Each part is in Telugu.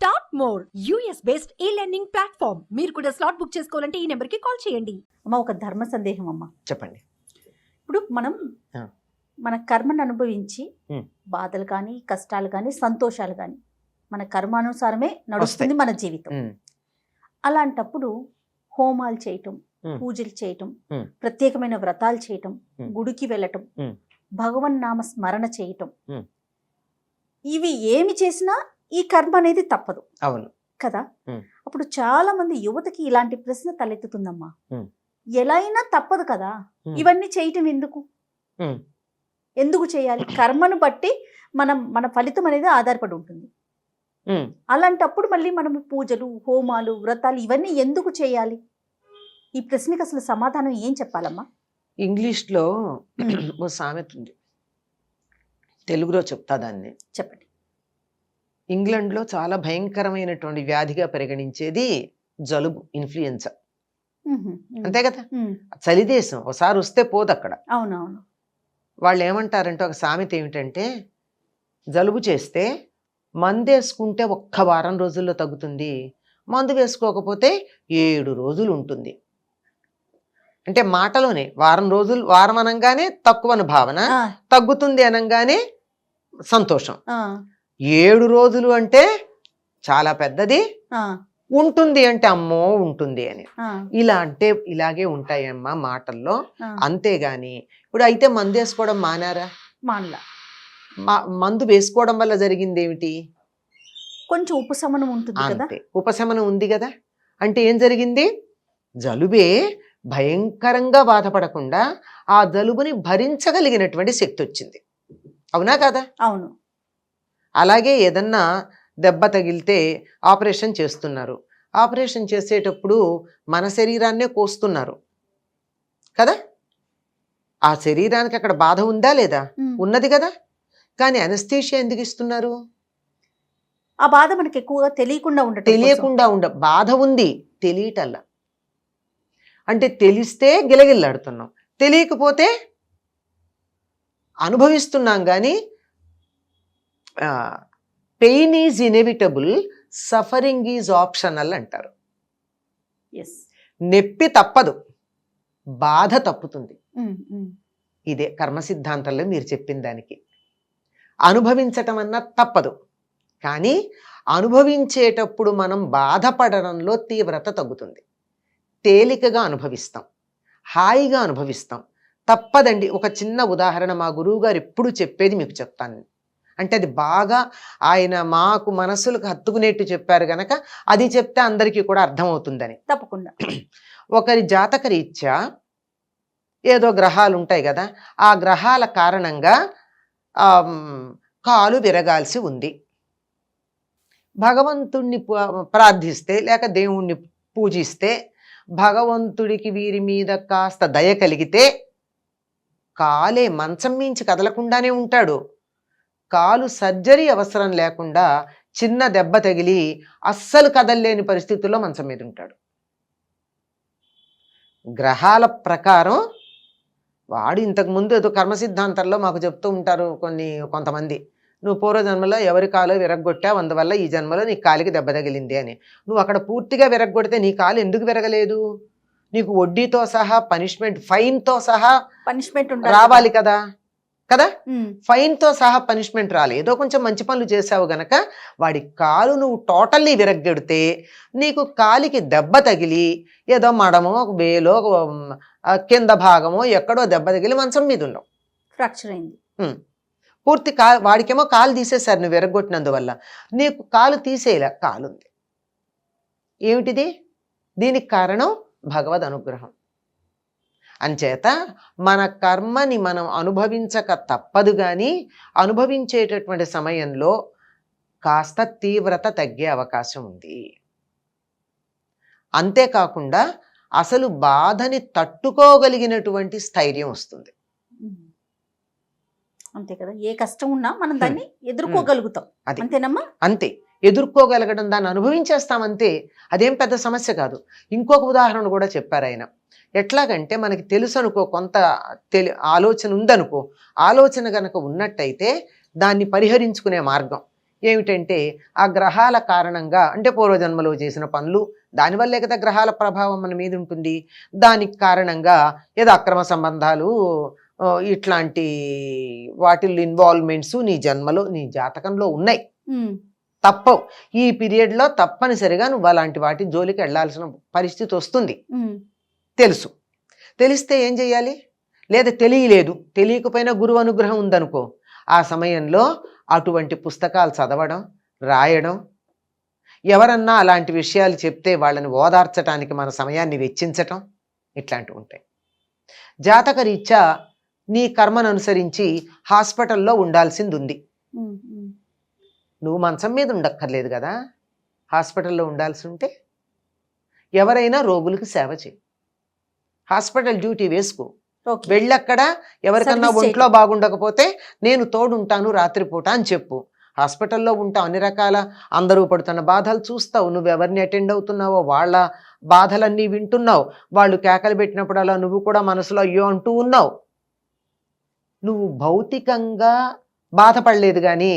Top more US based e learning platform మీరు కూడా స్లాట్ బుక్ చేసుకోవాలంటే ఈ నెంబర్కి కాల్ చేయండి అమ్మ ఒక ధర్మ సందేహం అమ్మ చెప్పండి ఇప్పుడు మనం ఆ. మన కర్మను అనుభవించి ఉమ్. బాధలు కానీ కష్టాలు కానీ సంతోషాలు కానీ మన కర్మానుసారమే నడుస్తుంది మన జీవితం ఉమ్, అలాంటప్పుడు హోమాలు చేయటం ఉమ్. పూజలు చేయటం ఉమ్. ప్రత్యేకమైన వ్రతాలు చేయటం ఉమ్. గుడికి వెళ్ళటం ఉమ్. భగవన్ నామ స్మరణ చేయటం ఉమ్. ఇవి ఏమి చేసినా ఈ కర్మ అనేది తప్పదు. అవును. కదా. అప్పుడు చాలా మంది యువతకి ఇలాంటి ప్రశ్న తలెత్తుతుందమ్మా. ఎలా అయినా తప్పదు కదా. ఇవన్నీ చేయటం ఎందుకు. ఎందుకు చేయాలి? కర్మను బట్టి మనం మన ఫలితం అనేది ఆధారపడి ఉంటుంది. అలాంటప్పుడు మళ్ళీ మనం పూజలు హోమాలు వ్రతాలు ఇవన్నీ ఎందుకు చేయాలి? ఈ ప్రశ్నకి అసలు సమాధానం ఏం చెప్పాలమ్మా? ఇంగ్లీష్లో ఓ సామెత ఉంది. తెలుగులో చెప్తా దాన్ని. చెప్పండి. ఇంగ్లాండ్లో చాలా భయంకరమైనటువంటి వ్యాధిగా పరిగణించేది జలుబు ఇన్ఫ్లుయెన్సా అంతే కదా? ఉమ్, చలి దేశం ఒకసారి వస్తే పోదు అక్కడ. అవునవును. వాళ్ళు ఏమంటారంటే ఒక సామెత ఏమిటంటే జలుబు చేస్తే మందు వేసుకుంటే ఒక్క వారం రోజుల్లో తగ్గుతుంది. మందు వేసుకోకపోతే ఏడు రోజులు ఉంటుంది. అంటే మాటలోనే వారం రోజులు వారం అనగానే తక్కువని భావన తగ్గుతుంది అనగానే సంతోషం. ఏడు రోజులు అంటే చాలా పెద్దది. ఉంటుంది అంటే అమ్మో ఉంటుంది అని. ఇలా అంటే ఇలాగే ఉంటాయమ్మా మాటల్లో. అంతేగాని ఇప్పుడు అయితే మందు వేసుకోవడం మానారా? మానలా. మందు వేసుకోవడం వల్ల జరిగింది ఏమిటి కొంచెం ఉపశమనం ఉంటుంది అంతే. ఉపశమనం ఉంది కదా. అంటే ఏం జరిగింది? జలుబే భయంకరంగా బాధపడకుండా ఆ జలుబుని భరించగలిగినటువంటి శక్తి వచ్చింది. అవునా కదా? అవును. అలాగే ఏదన్నా దెబ్బ తగిలితే ఆపరేషన్ చేస్తున్నారు. ఆపరేషన్ చేసేటప్పుడు మన శరీరాన్నే కోస్తున్నారు. కదా? ఆ శరీరానికి అక్కడ బాధ ఉందా లేదా. ఉన్నది కదా? కానీ అనస్థేషియా ఎందుకు ఇస్తున్నారు? ఆ బాధ మనకి ఎక్కువగా తెలియకుండా కోసం. తెలియకుండా ఉండ బాధ ఉంది. తెలియటల్లా. అంటే తెలిస్తే గిలగిల్లాడుతున్నాం. తెలియకపోతే అనుభవిస్తున్నాం కానీ pain is inevitable suffering is optional అంటారు. Yes. నొప్పి తప్పదు బాధ తప్పుతుంది. ఇదే కర్మ సిద్ధాంతంలో మీరు చెప్పిన దానికి. అనుభవించటం అన్న తప్పదు కానీ అనుభవించేటప్పుడు మనం బాధపడడంలో తీవ్రత తగ్గుతుంది. తేలికగా అనుభవిస్తాం హాయిగా అనుభవిస్తాం. తప్పదండి ఒక చిన్న ఉదాహరణ మా గురువు గారు ఎప్పుడు చెప్పేది మీకు చెప్తాను. అంటే అది బాగా ఆయన మాకు మనసులకు హత్తుకునేట్టు చెప్పారు గనక అది చెప్తే అందరికీ కూడా అర్థమవుతుందని. తప్పకుండా. ఒకరి జాతక రీత్యా ఏదో గ్రహాలు ఉంటాయి కదా ఆ గ్రహాల కారణంగా కాలు విరగాల్సి ఉంది. భగవంతుణ్ణి ప్రార్థిస్తే లేక దేవుణ్ణి పూజిస్తే భగవంతుడికి వీరి మీద కాస్త దయ కలిగితే కాలే మంచం మించి కదలకుండానే ఉంటాడు. కాలు సర్జరీ అవసరం లేకుండా చిన్న దెబ్బ తగిలి అస్సలు కదలలేని పరిస్థితుల్లో మంచం మీద ఉంటాడు. గ్రహాల ప్రకారం వాడు ఇంతకు ముందు ఏదో కర్మ సిద్ధాంతంలో మాకు చెప్తూ ఉంటారు కొన్ని కొంతమంది. నువ్వు పూర్వజన్మలో ఎవరి కాలో విరగ్గొట్టావు అందువల్ల ఈ జన్మలో నీ కాలికి దెబ్బ తగిలింది అని. నువ్వు అక్కడ పూర్తిగా విరగ్గొడితే నీ కాలు ఎందుకు విరగలేదు? నీకు వడ్డీతో సహా పనిష్మెంట్ ఫైన్తో సహా పనిష్మెంట్ రావాలి కదా. కదా? ఉమ్, ఫైన్తో సహా పనిష్మెంట్ రాలి. ఏదో కొంచెం మంచి పనులు చేసావు గనక వాడి కాలు నువ్వు టోటల్లీ విరగ్గెడితే నీకు కాలికి దెబ్బ తగిలి ఏదో మడమో ఒక వేలో కింద భాగమో ఎక్కడో దెబ్బ తగిలి మంచం మీద ఉండవు ఫ్రాక్చర్ అయింది. పూర్తి కా వాడికేమో కాలు తీసేశారు నువ్వు విరగొట్టినందువల్ల నీకు కాలు తీసేయలే కాలు ఉంది ఏమిటిది? దీనికి కారణం భగవద్ అనుగ్రహం. అంచేత మన కర్మని మనం అనుభవించక తప్పదు కానీ అనుభవించేటటువంటి సమయంలో కాస్త తీవ్రత తగ్గే అవకాశం ఉంది. అంతేకాకుండా అసలు బాధని తట్టుకోగలిగినటువంటి స్థైర్యం వస్తుంది. అంతే కదా ఏ కష్టం ఉన్నా మనం దాన్ని ఎదుర్కోగలుగుతాం. అంతేనమ్మా? అంతే. ఎదుర్కోగలగడం దాన్ని అనుభవించేస్తామంతే అదేం పెద్ద సమస్య కాదు. ఇంకొక ఉదాహరణ కూడా చెప్పారు ఆయన. ఎట్లాగంటే మనకి తెలుసు అనుకో కొంత తెలి ఆలోచన ఉందనుకో ఆలోచన గనక ఉన్నట్టయితే దాన్ని పరిహరించుకునే మార్గం ఏమిటంటే ఆ గ్రహాల కారణంగా అంటే పూర్వజన్మలో చేసిన పనులు దానివల్లే కదా గ్రహాల ప్రభావం మన మీద ఉంటుంది. దానికి కారణంగా ఏదో అక్రమ సంబంధాలు ఇట్లాంటి వాటిల్లో ఇన్వాల్వ్మెంట్స్ నీ జన్మలో నీ జాతకంలో ఉన్నాయి. తప్పవు. ఈ పీరియడ్లో తప్పనిసరిగా నువ్వు అలాంటి వాటి జోలికి వెళ్ళాల్సిన పరిస్థితి వస్తుంది. తెలుసు. తెలిస్తే ఏం చేయాలి లేదా తెలియలేదు. తెలియకపోయినా గురువు అనుగ్రహం ఉందనుకో. ఆ సమయంలో అటువంటి పుస్తకాలు చదవడం రాయడం ఎవరన్నా అలాంటి విషయాలు చెప్తే వాళ్ళని ఓదార్చడానికి మన సమయాన్ని వెచ్చించటం ఇట్లాంటివి ఉంటాయి. జాతక రీత్యా నీ కర్మను అనుసరించి హాస్పిటల్లో ఉండాల్సింది ఉంది. నువ్వు మంచం మీద ఉండక్కర్లేదు కదా. హాస్పిటల్లో ఉండాల్సి ఉంటే ఎవరైనా రోగులకు సేవ చేయి. హాస్పిటల్ డ్యూటీ వేసుకో. వెళ్ళక్కడ ఎవరికన్నా ఒంట్లో. బాగుండకపోతే నేను తోడుంటాను రాత్రిపూట అని చెప్పు. హాస్పిటల్లో ఉంటావు అన్ని రకాల అందరూ పడుతున్న బాధలు చూస్తావు. నువ్వు ఎవరిని అటెండ్ అవుతున్నావో వాళ్ళ బాధలన్నీ వింటున్నావు. వాళ్ళు కేకలు పెట్టినప్పుడు అలా నువ్వు కూడా మనసులో అయ్యో అంటూ ఉన్నావు. నువ్వు భౌతికంగా బాధపడలేదు కానీ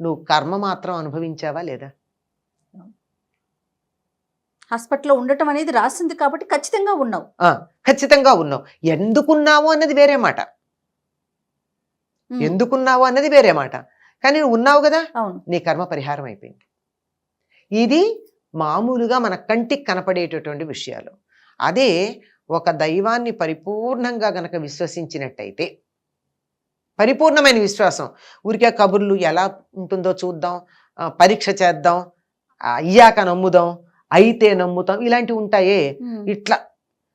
నువ్వు కర్మ మాత్రం అనుభవించావా లేదా? హాస్పిటల్లో ఉండటం అనేది రాసింది కాబట్టి ఖచ్చితంగా ఉన్నావు. ఖచ్చితంగా ఉన్నావు. ఎందుకున్నావు అన్నది వేరే మాట. ఎందుకున్నావు అన్నది వేరే మాట. కానీ నువ్వు ఉన్నావు కదా? అవును. నీ కర్మ పరిహారం అయిపోయింది. ఇది మామూలుగా మన కంటికి కనపడేటటువంటి విషయాలు. అదే ఒక దైవాన్ని పరిపూర్ణంగా గనక విశ్వసించినట్టయితే పరిపూర్ణమైన విశ్వాసం. ఊరికే కబుర్లు ఎలా ఉంటుందో చూద్దాం పరీక్ష చేద్దాం అయ్యాక నమ్ముదాం అయితే నమ్ముతాం ఇలాంటివి ఉంటాయే. ఇట్లా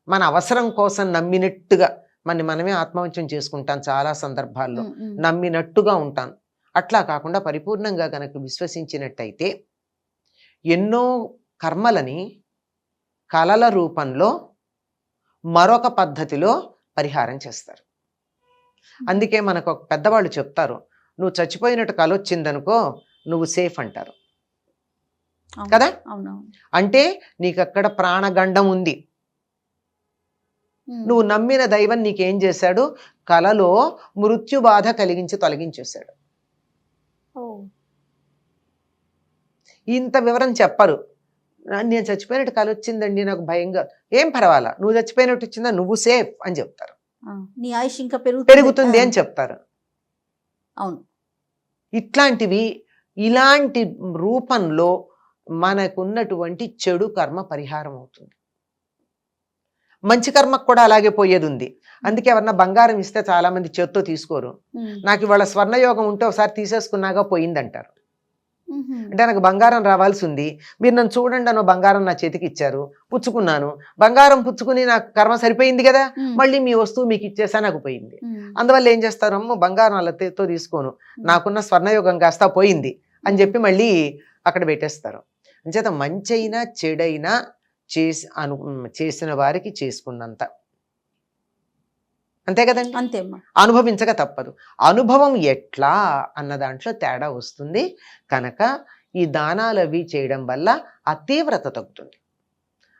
మన అవసరం కోసం నమ్మినట్టుగా మన మనమే ఆత్మవంచం చేసుకుంటాం చాలా సందర్భాల్లో. నమ్మినట్టుగా ఉంటాను అట్లా కాకుండా పరిపూర్ణంగా గనక విశ్వసించినట్టయితే ఎన్నో కర్మలని కలల రూపంలో మరొక పద్ధతిలో పరిహారం చేస్తారు. అందుకే మనకు ఒక పెద్దవాళ్ళు చెప్తారు నువ్వు చచ్చిపోయినట్టు కల వచ్చిందనుకో నువ్వు సేఫ్ అంటారు. కదా? అంటే నీకు అక్కడ ప్రాణగండం ఉంది. ఉమ్, నువ్వు నమ్మిన దైవం నీకేం చేశాడు? కలలో మృత్యు బాధ కలిగించి తొలగించేశాడు. ఇంత వివరం చెప్పరు. నేను చచ్చిపోయినట్టు కల వచ్చిందండి నాకు భయంగా ఏం పర్వాలా? నువ్వు చచ్చిపోయినట్టు వచ్చిందా? నువ్వు సేఫ్ అని చెప్తారు. నీ ఆయుష్ ఇంకా పెరుగుతుంది. పెరుగుతుంది అని చెప్తారు. అవును. ఇట్లాంటివి ఇలాంటి రూపంలో మనకున్నటువంటి చెడు కర్మ పరిహారం అవుతుంది. మంచి కర్మకు కూడా అలాగే పోయేది ఉంది అందుకే ఎవరన్నా బంగారం ఇస్తే చాలా మంది చేత్తో తీసుకోరు. నాకు ఇవాళ స్వర్ణయోగం ఉంటే ఒకసారి తీసేసుకున్నాగా పోయిందంటారు. అంటే నాకు బంగారం రావాల్సి ఉంది మీరు నన్ను చూడండి అన్న బంగారం నా చేతికి ఇచ్చారు. పుచ్చుకున్నాను. బంగారం పుచ్చుకుని నాకు కర్మ సరిపోయింది కదా? మళ్ళీ మీ వస్తువు మీకు ఇచ్చేసా నాకు పోయింది. అందువల్ల ఏం చేస్తారు? అమ్మో బంగారం అలా చేత్తో తీసుకోను. నాకున్న స్వర్ణయోగం కాస్త పోయింది. అని చెప్పి మళ్ళీ అక్కడ పెట్టేస్తారు. అంచేత మంచైనా చెడైనా చేసి అను చేసిన వారికి చేసుకున్నంత. అంతే కదండి. అంతే అనుభవించక తప్పదు. అనుభవం ఎట్లా అన్న దాంట్లో తేడా వస్తుంది. కనుక ఈ దానాలు అవి చేయడం వల్ల ఆ తీవ్రత తగ్గుతుంది.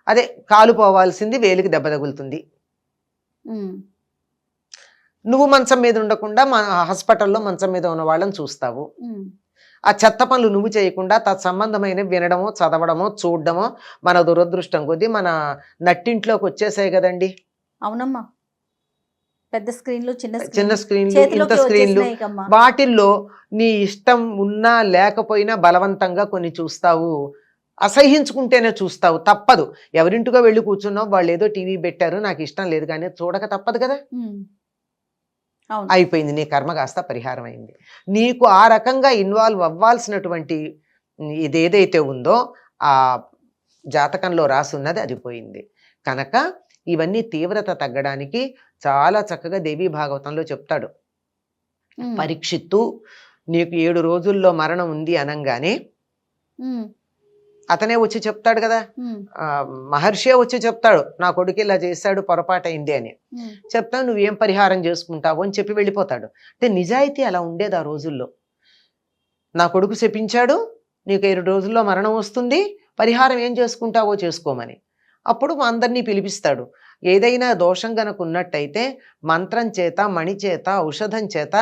అదే కాలు పోవాల్సింది వేలికి దెబ్బ తగులుతుంది. నువ్వు మంచం మీద ఉండకుండా మా హాస్పిటల్లో మంచం మీద ఉన్న వాళ్ళని చూస్తావు. ఆ చెత్త పనులు నువ్వు చేయకుండా తత్సంబంధమైన వినడమో చదవడమో చూడడమో మన దురదృష్టం కొద్దీ మన నట్టింట్లోకి వచ్చేసాయి కదండి. అవునమ్మా. పెద్ద స్క్రీన్లు చిన్న చిన్న స్క్రీన్ స్క్రీన్లు ఇంత స్క్రీన్లు. వాటిల్లో నీ ఇష్టం ఉన్నా లేకపోయినా బలవంతంగా కొన్ని చూస్తావు. అసహ్యించుకుంటేనే చూస్తావు. తప్పదు. ఎవరింటికో వెళ్ళి కూర్చున్నావు వాళ్ళు ఏదో టీవీ పెట్టారు నాకు ఇష్టం లేదు కానీ చూడక తప్పదు కదా. అయిపోయింది. నీ కర్మ కాస్త పరిహారం అయింది. నీకు ఆ రకంగా ఇన్వాల్వ్ అవ్వాల్సినటువంటి ఇదేదైతే ఉందో ఆ జాతకంలో రాసున్నది అది పోయింది. కనుక ఇవన్నీ తీవ్రత తగ్గడానికి చాలా చక్కగా దేవీ భాగవతంలో చెప్తాడు. పరీక్షిత్తు నీకు ఏడు రోజుల్లో మరణం ఉంది అనంగానే అతనే వచ్చి చెప్తాడు కదా. మహర్షే వచ్చి చెప్తాడు నా కొడుకు ఇలా చేశాడు పొరపాటైంది అని. ఉమ్, చెప్తా నువ్వేం పరిహారం చేసుకుంటావు అని చెప్పి వెళ్ళిపోతాడు. అంటే నిజాయితీ అలా ఉండేది ఆ రోజుల్లో. నా కొడుకు శపించాడు నీకు ఏడు రోజుల్లో మరణం వస్తుంది పరిహారం ఏం చేసుకుంటావో చేసుకోమని. అప్పుడు అందరినీ పిలిపిస్తాడు. ఏదైనా దోషం గనక ఉన్నట్టయితే మంత్రం చేత మణి చేత ఔషధం చేత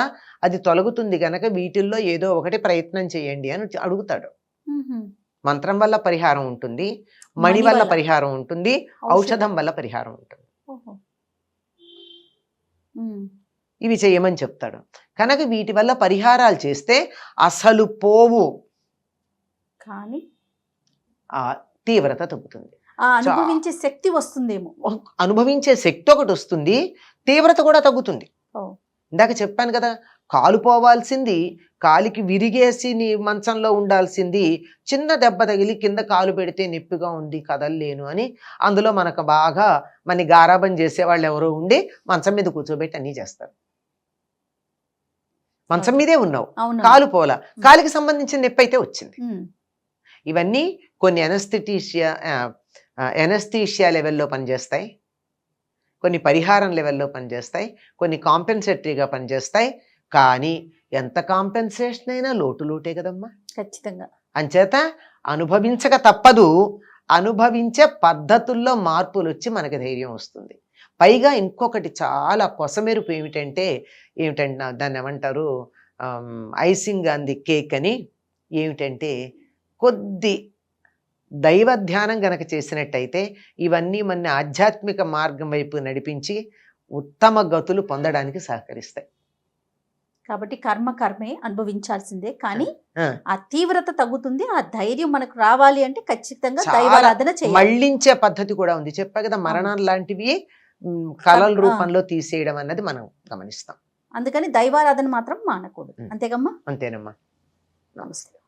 అది తొలగుతుంది గనక వీటిల్లో ఏదో ఒకటి ప్రయత్నం చేయండి అని అడుగుతాడు. మంత్రం వల్ల పరిహారం ఉంటుంది మణి వల్ల. పరిహారం ఉంటుంది ఔషధం. వల్ల పరిహారం ఉంటుంది. ఇవి చేయమని చెప్తాడు. కనుక వీటి వల్ల పరిహారాలు చేస్తే అసలు పోవు. కానీ? ఆ తీవ్రత తగ్గుతుంది. అనుభవించే శక్తి వస్తుందేమో. అనుభవించే శక్తి ఒకటి వస్తుంది తీవ్రత కూడా తగ్గుతుంది. ఇందాక చెప్పాను కదా కాలు పోవాల్సింది కాలికి విరిగేసి నీ మంచంలో ఉండాల్సింది చిన్న దెబ్బ తగిలి కింద కాలు పెడితే నొప్పిగా ఉంది కదలలేను అని అందులో మనకు బాగా మన గారాబం చేసేవాళ్ళు ఎవరో ఉండి మంచం మీద కూర్చోబెట్టి అన్నీ చేస్తారు. మంచం మీదే ఉన్నావు కాలు పోల కాలికి సంబంధించిన నొప్పి అయితే వచ్చింది. ఇవన్నీ కొన్ని ఎనస్థిటీషియా ఎనస్థీషియా లెవెల్లో పనిచేస్తాయి. కొన్ని పరిహారం లెవెల్లో పనిచేస్తాయి. కొన్ని కాంపెన్సేటరీగా పనిచేస్తాయి. కానీ ఎంత కాంపెన్సేషన్ అయినా లోటు లోటే కదమ్మా. ఖచ్చితంగా. అంచేత అనుభవించక తప్పదు. అనుభవించే పద్ధతుల్లో మార్పులు వచ్చి మనకి ధైర్యం వస్తుంది. పైగా ఇంకొకటి చాలా కొసమెరుపు ఏమిటంటే ఏమిటంటే దాన్ని ఏమంటారు? ఐసింగ్ అంది కేక్ అని ఏమిటంటే కొద్ది దైవ ధ్యానం గనక చేసినట్టయితే ఇవన్నీ మన ఆధ్యాత్మిక మార్గం వైపు నడిపించి ఉత్తమ గతులు పొందడానికి సహకరిస్తాయి. కాబట్టి కర్మ కర్మే అనుభవించాల్సిందే. కానీ ఆ. తీవ్రత తగ్గుతుంది ఆ ధైర్యం మనకు రావాలి అంటే ఖచ్చితంగా దైవారాధన చేయాలి. మళ్ళించే పద్ధతి కూడా ఉంది. చెప్పా కదా మరణాలు లాంటివి కళల. రూపంలో తీసేయడం అన్నది మనం గమనిస్తాం. అందుకని దైవారాధన మాత్రం మానకూడదు. మ్మ్. అంతేగమ్మా? అంతేనమ్మా. నమస్తే.